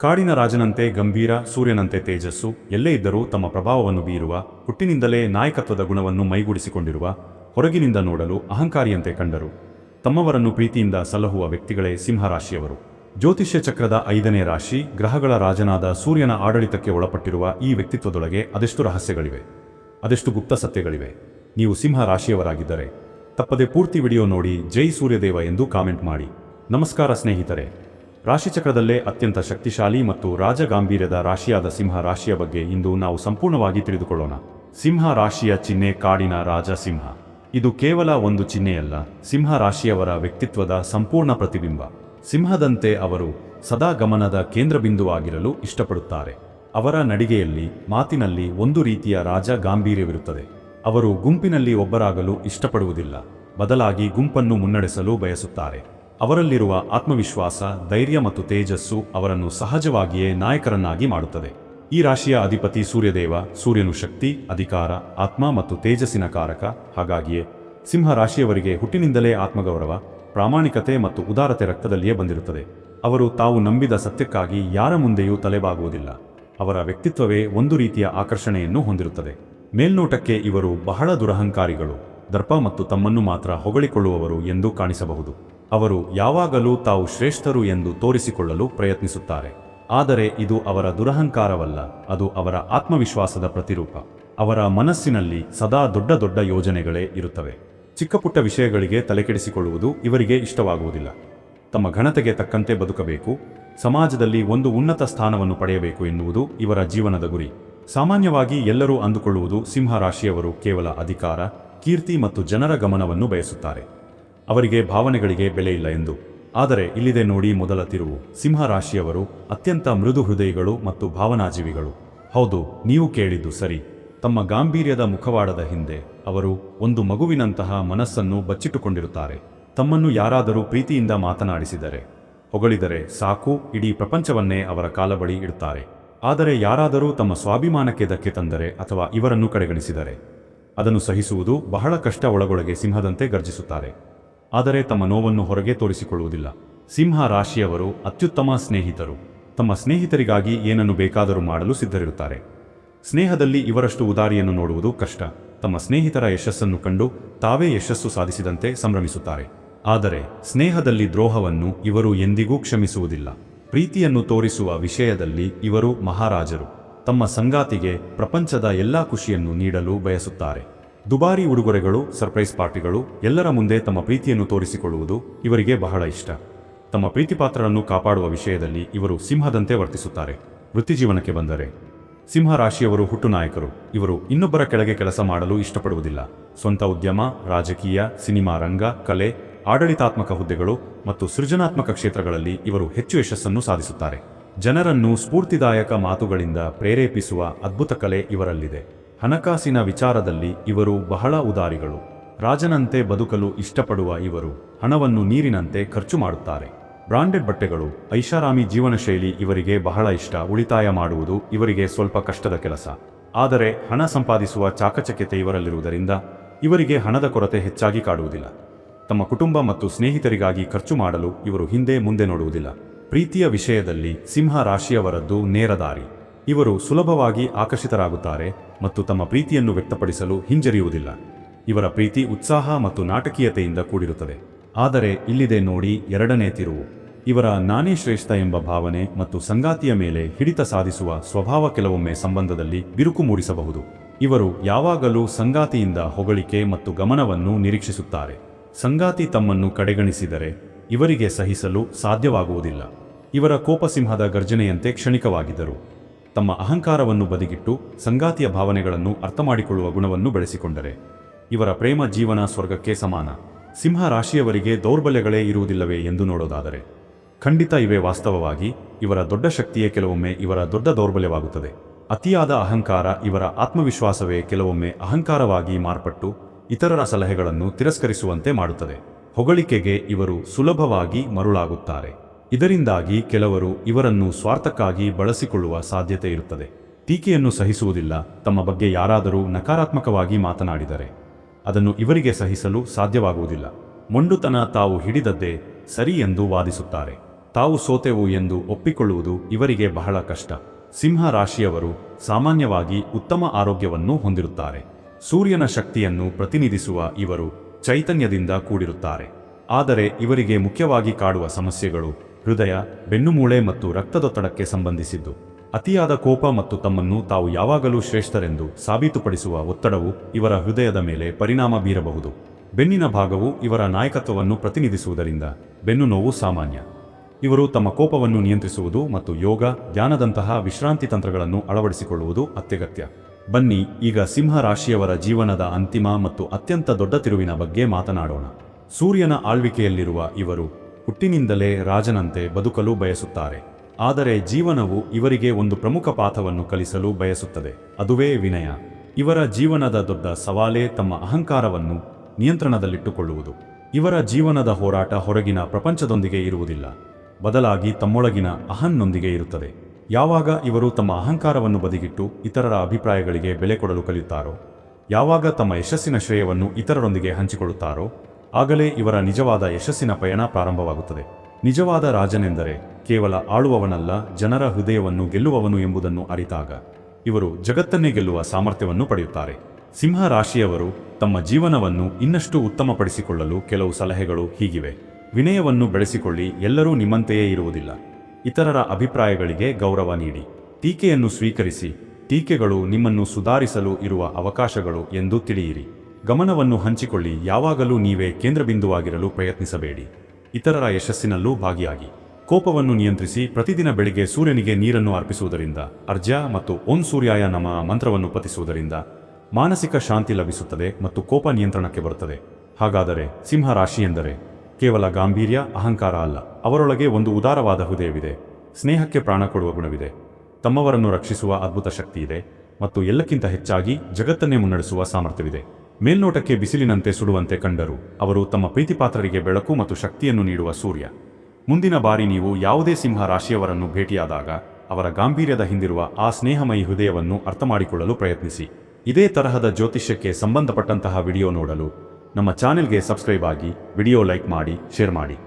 ಕಾಡಿನ ರಾಜನಂತೆ ಗಂಭೀರ, ಸೂರ್ಯನಂತೆ ತೇಜಸ್ಸು, ಎಲ್ಲೇ ಇದ್ದರೂ ತಮ್ಮ ಪ್ರಭಾವವನ್ನು ಬೀರುವ, ಹುಟ್ಟಿನಿಂದಲೇ ನಾಯಕತ್ವದ ಗುಣವನ್ನು ಮೈಗೂಡಿಸಿಕೊಂಡಿರುವ, ಹೊರಗಿನಿಂದ ನೋಡಲು ಅಹಂಕಾರಿಯಂತೆ ಕಂಡರು. ತಮ್ಮವರನ್ನು ಪ್ರೀತಿಯಿಂದ ಸಲಹುವ ವ್ಯಕ್ತಿಗಳೇ ಸಿಂಹರಾಶಿಯವರು. ಜ್ಯೋತಿಷ್ಯ ಚಕ್ರದ ಐದನೇ ರಾಶಿ, ಗ್ರಹಗಳ ರಾಜನಾದ ಸೂರ್ಯನ ಆಡಳಿತಕ್ಕೆ ಒಳಪಟ್ಟಿರುವ ಈ ವ್ಯಕ್ತಿತ್ವದೊಳಗೆ ಅದೆಷ್ಟು ರಹಸ್ಯಗಳಿವೆ? ಅದೆಷ್ಟು ಗುಪ್ತ ಸತ್ಯಗಳಿವೆ? ನೀವು ಸಿಂಹ ರಾಶಿಯವರಾಗಿದ್ದರೆ ತಪ್ಪದೆ ಪೂರ್ತಿ ವಿಡಿಯೋ ನೋಡಿ ಜೈ ಸೂರ್ಯದೇವ ಎಂದು ಕಾಮೆಂಟ್ ಮಾಡಿ. ನಮಸ್ಕಾರ ಸ್ನೇಹಿತರೆ. ರಾಶಿಚಕ್ರದಲ್ಲೇ ಅತ್ಯಂತ ಶಕ್ತಿಶಾಲಿ ಮತ್ತು ರಾಜಗಾಂಭೀರ್ಯದ ರಾಶಿಯಾದ ಸಿಂಹ ರಾಶಿಯ ಬಗ್ಗೆ ಇಂದು ನಾವು ಸಂಪೂರ್ಣವಾಗಿ ತಿಳಿದುಕೊಳ್ಳೋಣ. ಸಿಂಹ ರಾಶಿಯ ಚಿಹ್ನೆ ಕಾಡಿನ ರಾಜ ಸಿಂಹ. ಇದು ಕೇವಲ ಒಂದು ಚಿಹ್ನೆಯಲ್ಲ, ಸಿಂಹ ರಾಶಿಯವರ ವ್ಯಕ್ತಿತ್ವದ ಸಂಪೂರ್ಣ ಪ್ರತಿಬಿಂಬ. ಸಿಂಹದಂತೆ ಅವರು ಸದಾ ಗಮನದ ಕೇಂದ್ರಬಿಂದುವಾಗಿರಲು ಇಷ್ಟಪಡುತ್ತಾರೆ. ಅವರ ನಡಿಗೆಯಲ್ಲಿ, ಮಾತಿನಲ್ಲಿ ಒಂದು ರೀತಿಯ ರಾಜ ಗಾಂಭೀರ್ಯವಿರುತ್ತದೆ. ಅವರು ಗುಂಪಿನಲ್ಲಿ ಒಬ್ಬರಾಗಲು ಇಷ್ಟಪಡುವುದಿಲ್ಲ, ಬದಲಾಗಿ ಗುಂಪನ್ನು ಮುನ್ನಡೆಸಲು ಬಯಸುತ್ತಾರೆ. ಅವರಲ್ಲಿರುವ ಆತ್ಮವಿಶ್ವಾಸ, ಧೈರ್ಯ ಮತ್ತು ತೇಜಸ್ಸು ಅವರನ್ನು ಸಹಜವಾಗಿಯೇ ನಾಯಕರನ್ನಾಗಿ ಮಾಡುತ್ತದೆ. ಈ ರಾಶಿಯ ಅಧಿಪತಿ ಸೂರ್ಯದೇವ, ಸೂರ್ಯನು ಶಕ್ತಿ, ಅಧಿಕಾರ, ಆತ್ಮ ಮತ್ತು ತೇಜಸ್ಸಿನ ಕಾರಕ. ಹಾಗಾಗಿಯೇ ಸಿಂಹ ರಾಶಿಯವರಿಗೆ ಹುಟ್ಟಿನಿಂದಲೇ ಆತ್ಮಗೌರವ, ಪ್ರಾಮಾಣಿಕತೆ ಮತ್ತು ಉದಾರತೆ ರಕ್ತದಲ್ಲಿಯೇ ಬಂದಿರುತ್ತದೆ. ಅವರು ತಾವು ನಂಬಿದ ಸತ್ಯಕ್ಕಾಗಿ ಯಾರ ಮುಂದೆಯೂ ತಲೆಬಾಗುವುದಿಲ್ಲ. ಅವರ ವ್ಯಕ್ತಿತ್ವವೇ ಒಂದು ರೀತಿಯ ಆಕರ್ಷಣೆಯನ್ನು ಹೊಂದಿರುತ್ತದೆ. ಮೇಲ್ನೋಟಕ್ಕೆ ಇವರು ಬಹಳ ದುರಹಂಕಾರಿಗಳು. ದರ್ಪ ಮತ್ತು ತಮ್ಮನ್ನು ಮಾತ್ರ ಹೊಗಳಿಕೊಳ್ಳುವವರು ಎಂದು ಕಾಣಿಸಬಹುದು. ಅವರು ಯಾವಾಗಲೂ ತಾವು ಶ್ರೇಷ್ಠರು ಎಂದು ತೋರಿಸಿಕೊಳ್ಳಲು ಪ್ರಯತ್ನಿಸುತ್ತಾರೆ. ಆದರೆ ಇದು ಅವರ ದುರಹಂಕಾರವಲ್ಲ, ಅದು ಅವರ ಆತ್ಮವಿಶ್ವಾಸದ ಪ್ರತಿರೂಪ. ಅವರ ಮನಸ್ಸಿನಲ್ಲಿ ಸದಾ ದೊಡ್ಡ ದೊಡ್ಡ ಯೋಜನೆಗಳೇ ಇರುತ್ತವೆ. ಚಿಕ್ಕಪುಟ್ಟ ವಿಷಯಗಳಿಗೆ ತಲೆಕೆಡಿಸಿಕೊಳ್ಳುವುದು ಇವರಿಗೆ ಇಷ್ಟವಾಗುವುದಿಲ್ಲ. ತಮ್ಮ ಘನತೆಗೆ ತಕ್ಕಂತೆ ಬದುಕಬೇಕು, ಸಮಾಜದಲ್ಲಿ ಒಂದು ಉನ್ನತ ಸ್ಥಾನವನ್ನು ಪಡೆಯಬೇಕು ಎನ್ನುವುದು ಇವರ ಜೀವನದ ಗುರಿ. ಸಾಮಾನ್ಯವಾಗಿ ಎಲ್ಲರೂ ಅಂದುಕೊಳ್ಳುವುದು ಸಿಂಹರಾಶಿಯವರು ಕೇವಲ ಅಧಿಕಾರ, ಕೀರ್ತಿ ಮತ್ತು ಜನರ ಗಮನವನ್ನು ಬಯಸುತ್ತಾರೆ. ಅವರಿಗೆ ಭಾವನೆಗಳಿಗೆ ಬೆಲೆ ಇಲ್ಲ ಎಂದು. ಆದರೆ ಇಲ್ಲಿದೆ ನೋಡಿ ಮೊದಲ ತಿರುವು. ಸಿಂಹ ರಾಶಿಯವರು ಅತ್ಯಂತ ಮೃದು ಹೃದಯಗಳು ಮತ್ತು ಭಾವನಾಜೀವಿಗಳು. ಹೌದು, ನೀವು ಕೇಳಿದ್ದು ಸರಿ. ತಮ್ಮ ಗಾಂಭೀರ್ಯದ ಮುಖವಾಡದ ಹಿಂದೆ ಅವರು ಒಂದು ಮಗುವಿನಂತಹ ಮನಸ್ಸನ್ನು ಬಚ್ಚಿಟ್ಟುಕೊಂಡಿರುತ್ತಾರೆ. ತಮ್ಮನ್ನು ಯಾರಾದರೂ ಪ್ರೀತಿಯಿಂದ ಮಾತನಾಡಿಸಿದರೆ. ಹೊಗಳಿದರೆ ಸಾಕು, ಇಡೀ ಪ್ರಪಂಚವನ್ನೇ ಅವರ ಕಾಲ ಬಳಿ ಇಡುತ್ತಾರೆ ಆದರೆ ಯಾರಾದರೂ ತಮ್ಮ ಸ್ವಾಭಿಮಾನಕ್ಕೆ ಧಕ್ಕೆ ತಂದರೆ ಅಥವಾ ಇವರನ್ನು ಕಡೆಗಣಿಸಿದರೆ. ಅದನ್ನು ಸಹಿಸುವುದು ಬಹಳ ಕಷ್ಟ ಒಳಗೊಳಗೆ ಸಿಂಹದಂತೆ ಗರ್ಜಿಸುತ್ತಾರೆ. ಆದರೆ ತಮ್ಮ ನೋವನ್ನು ಹೊರಗೆ ತೋರಿಸಿಕೊಳ್ಳುವುದಿಲ್ಲ. ಸಿಂಹ ರಾಶಿಯವರು ಅತ್ಯುತ್ತಮ ಸ್ನೇಹಿತರು. ತಮ್ಮ ಸ್ನೇಹಿತರಿಗಾಗಿ ಏನನ್ನು ಬೇಕಾದರೂ ಮಾಡಲು ಸಿದ್ಧರಿರುತ್ತಾರೆ. ಸ್ನೇಹದಲ್ಲಿ ಇವರಷ್ಟು ಉದಾರಿಯನ್ನು ನೋಡುವುದು ಕಷ್ಟ. ತಮ್ಮ ಸ್ನೇಹಿತರ ಯಶಸ್ಸನ್ನು ಕಂಡು ತಾವೇ ಯಶಸ್ಸು ಸಾಧಿಸಿದಂತೆ ಸಂಭ್ರಮಿಸುತ್ತಾರೆ. ಆದರೆ ಸ್ನೇಹದಲ್ಲಿ ದ್ರೋಹವನ್ನು ಇವರು ಎಂದಿಗೂ ಕ್ಷಮಿಸುವುದಿಲ್ಲ. ಪ್ರೀತಿಯನ್ನು ತೋರಿಸುವ ವಿಷಯದಲ್ಲಿ ಇವರು ಮಹಾರಾಜರು. ತಮ್ಮ ಸಂಗಾತಿಗೆ ಪ್ರಪಂಚದ ಎಲ್ಲಾ ಖುಷಿಯನ್ನು ನೀಡಲು ಬಯಸುತ್ತಾರೆ. ದುಬಾರಿ ಉಡುಗೊರೆಗಳು, ಸರ್ಪ್ರೈಸ್ ಪಾರ್ಟಿಗಳು, ಎಲ್ಲರ ಮುಂದೆ ತಮ್ಮ ಪ್ರೀತಿಯನ್ನು ತೋರಿಸಿಕೊಳ್ಳುವುದು ಇವರಿಗೆ ಬಹಳ ಇಷ್ಟ. ತಮ್ಮ ಪ್ರೀತಿಪಾತ್ರರನ್ನು ಕಾಪಾಡುವ ವಿಷಯದಲ್ಲಿ ಇವರು ಸಿಂಹದಂತೆ ವರ್ತಿಸುತ್ತಾರೆ. ವೃತ್ತಿಜೀವನಕ್ಕೆ ಬಂದರೆ ಸಿಂಹ ರಾಶಿಯವರು ಹುಟ್ಟು ನಾಯಕರು. ಇವರು ಇನ್ನೊಬ್ಬರ ಕೆಳಗೆ ಕೆಲಸ ಮಾಡಲು ಇಷ್ಟಪಡುವುದಿಲ್ಲ. ಸ್ವಂತ ಉದ್ಯಮ, ರಾಜಕೀಯ, ಸಿನಿಮಾ ರಂಗ, ಕಲೆ, ಆಡಳಿತಾತ್ಮಕ ಹುದ್ದೆಗಳು ಮತ್ತು ಸೃಜನಾತ್ಮಕ ಕ್ಷೇತ್ರಗಳಲ್ಲಿ ಇವರು ಹೆಚ್ಚು ಯಶಸ್ಸನ್ನು ಸಾಧಿಸುತ್ತಾರೆ. ಜನರನ್ನು ಸ್ಫೂರ್ತಿದಾಯಕ ಮಾತುಗಳಿಂದ ಪ್ರೇರೇಪಿಸುವ ಅದ್ಭುತ ಕಲೆ ಇವರಲ್ಲಿದೆ. ಹಣಕಾಸಿನ ವಿಚಾರದಲ್ಲಿ ಇವರು ಬಹಳ ಉದಾರಿಗಳು. ರಾಜನಂತೆ ಬದುಕಲು ಇಷ್ಟಪಡುವ ಇವರು ಹಣವನ್ನು ನೀರಿನಂತೆ ಖರ್ಚು ಮಾಡುತ್ತಾರೆ. ಬ್ರಾಂಡೆಡ್ ಬಟ್ಟೆಗಳು, ಐಷಾರಾಮಿ ಜೀವನ ಶೈಲಿ ಇವರಿಗೆ ಬಹಳ ಇಷ್ಟ, ಉಳಿತಾಯ ಮಾಡುವುದು ಇವರಿಗೆ ಸ್ವಲ್ಪ ಕಷ್ಟದ ಕೆಲಸ. ಆದರೆ ಹಣ ಸಂಪಾದಿಸುವ ಚಾಕಚಕ್ಯತೆ ಇವರಲ್ಲಿರುವುದರಿಂದ ಇವರಿಗೆ ಹಣದ ಕೊರತೆ ಹೆಚ್ಚಾಗಿ ಕಾಡುವುದಿಲ್ಲ. ತಮ್ಮ ಕುಟುಂಬ ಮತ್ತು ಸ್ನೇಹಿತರಿಗಾಗಿ ಖರ್ಚು ಮಾಡಲು ಇವರು ಹಿಂದೆ ಮುಂದೆ ನೋಡುವುದಿಲ್ಲ. ಪ್ರೀತಿಯ ವಿಷಯದಲ್ಲಿ ಸಿಂಹ ರಾಶಿಯವರದ್ದು ನೇರ ದಾರಿ. ಇವರು ಸುಲಭವಾಗಿ ಆಕರ್ಷಿತರಾಗುತ್ತಾರೆ ಮತ್ತು ತಮ್ಮ ಪ್ರೀತಿಯನ್ನು ವ್ಯಕ್ತಪಡಿಸಲು ಹಿಂಜರಿಯುವುದಿಲ್ಲ. ಇವರ ಪ್ರೀತಿ ಉತ್ಸಾಹ ಮತ್ತು ನಾಟಕೀಯತೆಯಿಂದ ಕೂಡಿರುತ್ತದೆ. ಆದರೆ ಇಲ್ಲಿದೆ ನೋಡಿ ಎರಡನೇ ತಿರುವು. ಇವರ ನಾನೇ ಶ್ರೇಷ್ಠ ಎಂಬ ಭಾವನೆ ಮತ್ತು ಸಂಗಾತಿಯ ಮೇಲೆ ಹಿಡಿತ ಸಾಧಿಸುವ ಸ್ವಭಾವ ಕೆಲವೊಮ್ಮೆ ಸಂಬಂಧದಲ್ಲಿ ಬಿರುಕು ಮೂಡಿಸಬಹುದು. ಇವರು ಯಾವಾಗಲೂ ಸಂಗಾತಿಯಿಂದ ಹೊಗಳಿಕೆ ಮತ್ತು ಗಮನವನ್ನು ನಿರೀಕ್ಷಿಸುತ್ತಾರೆ. ಸಂಗಾತಿ ತಮ್ಮನ್ನು ಕಡೆಗಣಿಸಿದರೆ ಇವರಿಗೆ ಸಹಿಸಲು ಸಾಧ್ಯವಾಗುವುದಿಲ್ಲ. ಇವರ ಕೋಪಸಿಂಹದ ಗರ್ಜನೆಯಂತೆ ಕ್ಷಣಿಕವಾಗಿದ್ದರು. ತಮ್ಮ ಅಹಂಕಾರವನ್ನು ಬದಿಗಿಟ್ಟು ಸಂಗಾತಿಯ ಭಾವನೆಗಳನ್ನು ಅರ್ಥಮಾಡಿಕೊಳ್ಳುವ ಗುಣವನ್ನು ಬೆಳೆಸಿಕೊಂಡರೆ. ಇವರ ಪ್ರೇಮ ಜೀವನ ಸ್ವರ್ಗಕ್ಕೆ ಸಮಾನ. ಸಿಂಹ ರಾಶಿಯವರಿಗೆ ದೌರ್ಬಲ್ಯಗಳೇ ಇರುವುದಿಲ್ಲವೇ ಎಂದು ನೋಡೋದಾದರೆ. ಖಂಡಿತ ಇವೆ ವಾಸ್ತವವಾಗಿ ಇವರ ದೊಡ್ಡ ಶಕ್ತಿಯೇ ಕೆಲವೊಮ್ಮೆ ಇವರ ದೊಡ್ಡ ದೌರ್ಬಲ್ಯವಾಗುತ್ತದೆ. ಅತಿಯಾದ ಅಹಂಕಾರ ಇವರ ಆತ್ಮವಿಶ್ವಾಸವೇ ಕೆಲವೊಮ್ಮೆ ಅಹಂಕಾರವಾಗಿ ಮಾರ್ಪಟ್ಟು ಇತರರ ಸಲಹೆಗಳನ್ನು ತಿರಸ್ಕರಿಸುವಂತೆ ಮಾಡುತ್ತದೆ. ಹೊಗಳಿಕೆಗೆ ಇವರು ಸುಲಭವಾಗಿ ಮರುಳಾಗುತ್ತಾರೆ. ಇದರಿಂದಾಗಿ ಕೆಲವರು ಇವರನ್ನು ಸ್ವಾರ್ಥಕ್ಕಾಗಿ ಬಳಸಿಕೊಳ್ಳುವ ಸಾಧ್ಯತೆ ಇರುತ್ತದೆ. ಟೀಕೆಯನ್ನು ಸಹಿಸುವುದಿಲ್ಲ. ತಮ್ಮ ಬಗ್ಗೆ ಯಾರಾದರೂ ನಕಾರಾತ್ಮಕವಾಗಿ ಮಾತನಾಡಿದರೆ ಅದನ್ನು ಇವರಿಗೆ ಸಹಿಸಲು ಸಾಧ್ಯವಾಗುವುದಿಲ್ಲ. ಮೊಂಡುತನ ತಾವು ಹಿಡಿದದ್ದೇ ಸರಿ ಎಂದು ವಾದಿಸುತ್ತಾರೆ. ತಾವು ಸೋತೆವು ಎಂದು ಒಪ್ಪಿಕೊಳ್ಳುವುದು ಇವರಿಗೆ ಬಹಳ ಕಷ್ಟ. ಸಿಂಹ ರಾಶಿಯವರು ಸಾಮಾನ್ಯವಾಗಿ ಉತ್ತಮ ಆರೋಗ್ಯವನ್ನು ಹೊಂದಿರುತ್ತಾರೆ. ಸೂರ್ಯನ ಶಕ್ತಿಯನ್ನು ಪ್ರತಿನಿಧಿಸುವ ಇವರು ಚೈತನ್ಯದಿಂದ ಕೂಡಿರುತ್ತಾರೆ. ಆದರೆ ಇವರಿಗೆ ಮುಖ್ಯವಾಗಿ ಕಾಡುವ ಸಮಸ್ಯೆಗಳು ಹೃದಯ ಬೆನ್ನುಮೂಳೆ ಮತ್ತು ರಕ್ತದೊತ್ತಡಕ್ಕೆ ಸಂಬಂಧಿಸಿದ್ದು. ಅತಿಯಾದ ಕೋಪ ಮತ್ತು ತಮ್ಮನ್ನು ತಾವು ಯಾವಾಗಲೂ ಶ್ರೇಷ್ಠರೆಂದು ಸಾಬೀತುಪಡಿಸುವ ಒತ್ತಡವು ಇವರ ಹೃದಯದ ಮೇಲೆ ಪರಿಣಾಮ ಬೀರಬಹುದು. ಬೆನ್ನಿನ ಭಾಗವು ಇವರ ನಾಯಕತ್ವವನ್ನು ಪ್ರತಿನಿಧಿಸುವುದರಿಂದ ಬೆನ್ನು ನೋವು ಸಾಮಾನ್ಯ. ಇವರು ತಮ್ಮ ಕೋಪವನ್ನು ನಿಯಂತ್ರಿಸುವುದು ಮತ್ತು ಯೋಗ, ಧ್ಯಾನದಂತಹ ವಿಶ್ರಾಂತಿ ತಂತ್ರಗಳನ್ನು ಅಳವಡಿಸಿಕೊಳ್ಳುವುದು ಅತ್ಯಗತ್ಯ. ಬನ್ನಿ, ಈಗ ಸಿಂಹ ರಾಶಿಯವರ ಜೀವನದ ಅಂತಿಮ ಮತ್ತು ಅತ್ಯಂತ ದೊಡ್ಡ ತಿರುವಿನ ಬಗ್ಗೆ ಮಾತನಾಡೋಣ. ಸೂರ್ಯನ ಆಳ್ವಿಕೆಯಲ್ಲಿರುವ ಇವರು ಹುಟ್ಟಿನಿಂದಲೇ ರಾಜನಂತೆ ಬದುಕಲು ಬಯಸುತ್ತಾರೆ. ಆದರೆ ಜೀವನವು ಇವರಿಗೆ ಒಂದು ಪ್ರಮುಖ ಪಾಠವನ್ನು ಕಲಿಸಲು ಬಯಸುತ್ತದೆ. ಅದುವೇ ವಿನಯ. ಇವರ ಜೀವನದ ದೊಡ್ಡ ಸವಾಲೇ ತಮ್ಮ ಅಹಂಕಾರವನ್ನು ನಿಯಂತ್ರಣದಲ್ಲಿಟ್ಟುಕೊಳ್ಳುವುದು. ಇವರ ಜೀವನದ ಹೋರಾಟ ಹೊರಗಿನ ಪ್ರಪಂಚದೊಂದಿಗೆ ಇರುವುದಿಲ್ಲ. ಬದಲಾಗಿ ತಮ್ಮೊಳಗಿನ ಅಹನ್ನೊಂದಿಗೆ ಇರುತ್ತದೆ. ಯಾವಾಗ ಇವರು ತಮ್ಮ ಅಹಂಕಾರವನ್ನು ಬದಿಗಿಟ್ಟು ಇತರರ ಅಭಿಪ್ರಾಯಗಳಿಗೆ ಬೆಲೆ ಕೊಡಲು ಕಲಿಯುತ್ತಾರೋ, ಯಾವಾಗ ತಮ್ಮ ಯಶಸ್ಸಿನ ಶ್ರೇಯವನ್ನು ಇತರರೊಂದಿಗೆ ಹಂಚಿಕೊಳ್ಳುತ್ತಾರೋ ಆಗಲೇ ಇವರ ನಿಜವಾದ ಯಶಸ್ಸಿನ ಪಯಣ ಪ್ರಾರಂಭವಾಗುತ್ತದೆ. ನಿಜವಾದ ರಾಜನೆಂದರೆ ಕೇವಲ ಆಳುವವನಲ್ಲ, ಜನರ ಹೃದಯವನ್ನು ಗೆಲ್ಲುವವನು ಎಂಬುದನ್ನು ಅರಿತಾಗ. ಇವರು ಜಗತ್ತನ್ನೇ ಗೆಲ್ಲುವ ಸಾಮರ್ಥ್ಯವನ್ನು ಪಡೆಯುತ್ತಾರೆ. ಸಿಂಹ ರಾಶಿಯವರು ತಮ್ಮ ಜೀವನವನ್ನು ಇನ್ನಷ್ಟು ಉತ್ತಮಪಡಿಸಿಕೊಳ್ಳಲು ಕೆಲವು ಸಲಹೆಗಳು ಹೀಗಿವೆ. ವಿನಯವನ್ನು ಬೆಳೆಸಿಕೊಳ್ಳಿ, ಎಲ್ಲರೂ ನಿಮ್ಮಂತೆಯೇ ಇರುವುದಿಲ್ಲ. ಇತರರ ಅಭಿಪ್ರಾಯಗಳಿಗೆ ಗೌರವ ನೀಡಿ. ಟೀಕೆಯನ್ನು ಸ್ವೀಕರಿಸಿ, ಟೀಕೆಗಳು ನಿಮ್ಮನ್ನು ಸುಧಾರಿಸಲು ಇರುವ ಅವಕಾಶಗಳು ಎಂದು ತಿಳಿಯಿರಿ. ಗಮನವನ್ನು ಹಂಚಿಕೊಳ್ಳಿ, ಯಾವಾಗಲೂ ನೀವೇ ಕೇಂದ್ರಬಿಂದುವಾಗಿರಲು ಪ್ರಯತ್ನಿಸಬೇಡಿ. ಇತರರ ಯಶಸ್ಸಿನಲ್ಲೂ ಭಾಗಿಯಾಗಿ. ಕೋಪವನ್ನು ನಿಯಂತ್ರಿಸಿ, ಪ್ರತಿದಿನ ಬೆಳಿಗ್ಗೆ ಸೂರ್ಯನಿಗೆ ನೀರನ್ನು ಅರ್ಪಿಸುವುದರಿಂದ, ಅರ್ಜ ಮತ್ತು ಓಂ ಸೂರ್ಯಾಯ ನಮ ಮಂತ್ರವನ್ನು ಪತಿಸುವುದರಿಂದ ಮಾನಸಿಕ ಶಾಂತಿ ಲಭಿಸುತ್ತದೆ ಮತ್ತು ಕೋಪ ನಿಯಂತ್ರಣಕ್ಕೆ ಬರುತ್ತದೆ. ಹಾಗಾದರೆ, ಸಿಂಹ ರಾಶಿ ಎಂದರೆ, ಕೇವಲ ಗಾಂಭೀರ್ಯ, ಅಹಂಕಾರ ಅಲ್ಲ. ಅವರೊಳಗೆ ಒಂದು ಉದಾರವಾದ ಹೃದಯವಿದೆ. ಸ್ನೇಹಕ್ಕೆ ಪ್ರಾಣ ಕೊಡುವ ಗುಣವಿದೆ. ತಮ್ಮವರನ್ನು ರಕ್ಷಿಸುವ ಅದ್ಭುತ ಶಕ್ತಿ ಇದೆ ಮತ್ತು ಎಲ್ಲಕ್ಕಿಂತ ಹೆಚ್ಚಾಗಿ ಜಗತ್ತನ್ನೇ ಮುನ್ನಡೆಸುವ ಸಾಮರ್ಥ್ಯವಿದೆ. ಮೇಲ್ನೋಟಕ್ಕೆ ಬಿಸಿಲಿನಂತೆ ಸುಡುವಂತೆ ಕಂಡರು. ಅವರು ತಮ್ಮ ಪ್ರೀತಿಪಾತ್ರರಿಗೆ ಬೆಳಕು ಮತ್ತು ಶಕ್ತಿಯನ್ನು ನೀಡುವ ಸೂರ್ಯ. ಮುಂದಿನ ಬಾರಿ ನೀವು ಯಾವುದೇ ಸಿಂಹ ರಾಶಿಯವರನ್ನು ಭೇಟಿಯಾದಾಗ, ಅವರ ಗಾಂಭೀರ್ಯದ ಹಿಂದಿರುವ ಆ ಸ್ನೇಹಮಯಿ ಹೃದಯವನ್ನು ಅರ್ಥಮಾಡಿಕೊಳ್ಳಲು ಪ್ರಯತ್ನಿಸಿ. ಇದೇ ತರಹದ ಜ್ಯೋತಿಷ್ಯಕ್ಕೆ ಸಂಬಂಧಪಟ್ಟಂತಹ ವಿಡಿಯೋ ನೋಡಲು ನಮ್ಮ ಚಾನೆಲ್ಗೆ ಸಬ್ಸ್ಕ್ರೈಬ್ ಆಗಿ, ವಿಡಿಯೋ ಲೈಕ್ ಮಾಡಿ, ಶೇರ್ ಮಾಡಿ.